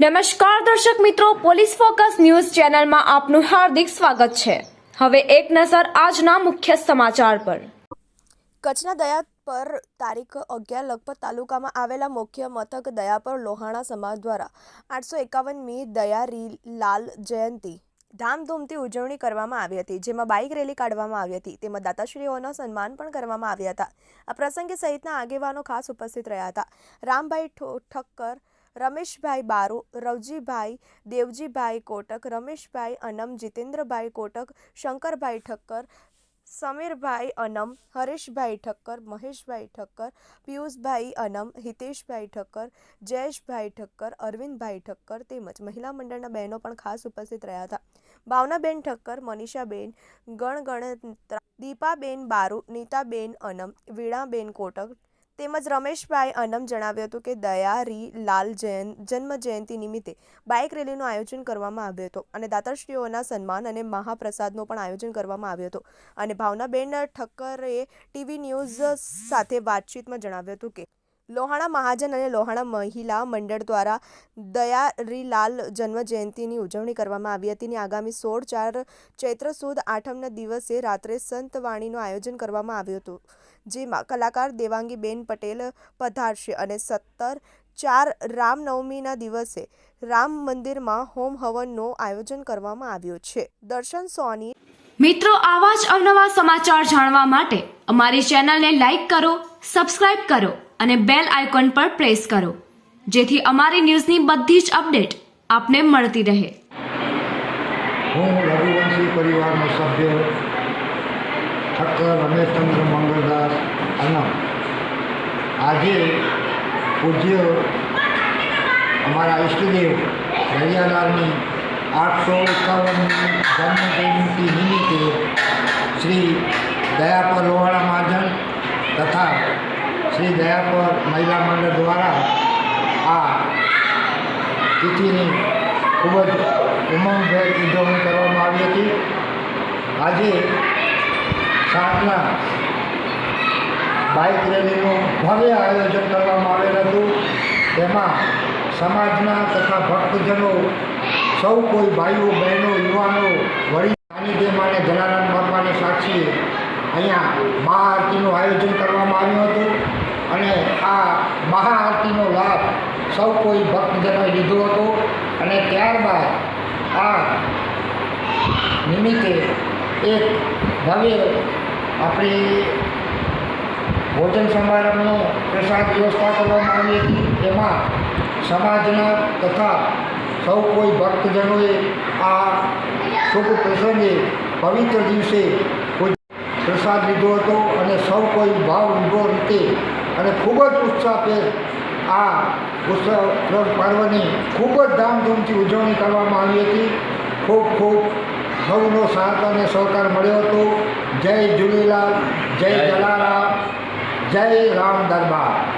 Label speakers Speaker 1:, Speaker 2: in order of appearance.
Speaker 1: નમસ્કાર દર્શક મિત્રો, પોલીસ ફોકસ ન્યૂઝ ચેનલમાં આપનું હાર્દિક સ્વાગત છે. હવે એક નજર આજના મુખ્ય સમાચાર પર.
Speaker 2: કચ્છના દયા પર તારીખ અગિયાર લખપત તાલુકામાં આવેલા મુખ્ય મથક દયાપર લોહાણા સમાજ દ્વારા આઠસો એકાવનમી દયા લાલ જયંતિ ધામધૂમથી ઉજવણી કરવામાં આવી હતી, જેમાં બાઇક રેલી કાઢવામાં આવી હતી. તેમાં દાતાશ્રીઓનો સન્માન પણ કરવામાં આવ્યા હતા. આ પ્રસંગે સહિતના આગેવાનો ખાસ ઉપસ્થિત રહ્યા હતા. રામભાઈ ઠક્કર રમેશભાઈ બારુ, રવજીભાઈ દેવજીભાઈ કોટક, રમેશભાઈ અનમ, જીતેન્દ્રભાઈ કોટક, શંકરભાઈ ઠક્કર, સમીરભાઈ અનમ, હરેશભાઈ ઠક્કર, મહેશભાઈ ઠક્કર, પિયુષભાઈ અનમ, હિતેશભાઈ ઠક્કર, જયેશભાઈ ઠક્કર, અરવિંદભાઈ ઠક્કર તેમજ મહિલા મંડળના બહેનો પણ ખાસ ઉપસ્થિત રહ્યા હતા. ભાવનાબેન ઠક્કર, મનીષાબેન ગણગણ દીપાબેન બારુ, નીતાબેન અનમ, વીણાબેન કોટક તેમજ રમેશભાઈ અનમ જણાવ્યું હતું કે દયારી લાલ જૈન જન્મ જયંતિ નિમિત્તે બાઇક રેલીનું આયોજન કરવામાં આવ્યું હતું અને દાતાશ્રીઓના સન્માન અને મહાપ્રસાદનું પણ આયોજન કરવામાં આવ્યું હતું. અને ભાવનાબેન ઠક્કરે ટીવી ન્યૂઝ સાથે વાતચીતમાં જણાવ્યું હતું કે, લોહાણા મહાજન અને લોહાણા મહિલા મંડળ દ્વારા દયારીલાલ જન્મ જયંતિની ઉજવણી કરવામાં આવી હતી. અને આગામી સોળ ચાર ચૈત્ર સુદ આઠમના દિવસે રાત્રે સંતવાણીનું આયોજન કરવામાં આવ્યું હતું. જેમાં કલાકાર દેવાંગીબેન પટેલ પધારશે અને સત્તર ચાર રામનવમીના દિવસે રામ મંદિરમાં હોમ હવનનું આયોજન કરવામાં આવ્યું છે. દર્શન સોની
Speaker 1: મિત્રો આવા જ અવનવા સમાચાર જાણવા માટે અમારી ચેનલને લાઈક કરો સબસ્ક્રાઇબ કરો અને બેલ આઇકોન પર પ્રેસ કરો જેથી અમારી ન્યૂઝની બધી જ અપડેટ આપને મળતી રહે.
Speaker 3: હું રઘુવંશી પરિવારનો સભ્ય ઠક્કર રમેશચંદ્ર મંગળદાસ અનમ આજે પૂજ્ય અમારા ઈષ્ટદેવ દરિયાલાલની આઠસો એકાવનની જન્મજયંતિ નિમિત્તે શ્રી દયાપર લોહાણા મહાજન તથા શ્રી દયાપર મહિલા મંડળ દ્વારા આ તિથિની ખૂબ જ ઉમંગભેર ઉજવણી કરવામાં આવી હતી. આજે સાંજના બાઇક રેલીનું ભવ્ય આયોજન કરવામાં આવેલ હતું. તેમાં સમાજના તથા ભક્તજનો, સૌ કોઈ ભાઈઓ, બહેનો, યુવાનો વડી સાનિધ્યમાં અને જલારામ બાપાને સાક્ષી અહીંયા મહાઆરતીનું આયોજન કરવામાં આવ્યું હતું. અને આ મહાઆરતીનો લાભ સૌ કોઈ ભક્તજનોએ લીધો હતો. અને ત્યારબાદ આ નિમિત્તે એક ભવ્ય આપણી ભોજન સમારંભનો પ્રસાદ વ્યવસ્થા કરવામાં આવી હતી. એમાં સમાજના તથા સૌ કોઈ ભક્તજનોએ આ શુભ પ્રસંગે પવિત્ર દિવસે કોઈ પ્રસાદ લીધો હતો અને સૌ કોઈ ભાવ વિભો રીતે અને ખૂબ જ ઉત્સાહભેર આ ઉત્સવ પર્વની ખૂબ જ ધામધૂમથી ઉજવણી કરવામાં આવી હતી. ખૂબ ખૂબ સૌનો સાથ અને સહકાર મળ્યો હતો. જય ઝૂલેલાલ જય. જલારામ જય રામ દરબાર.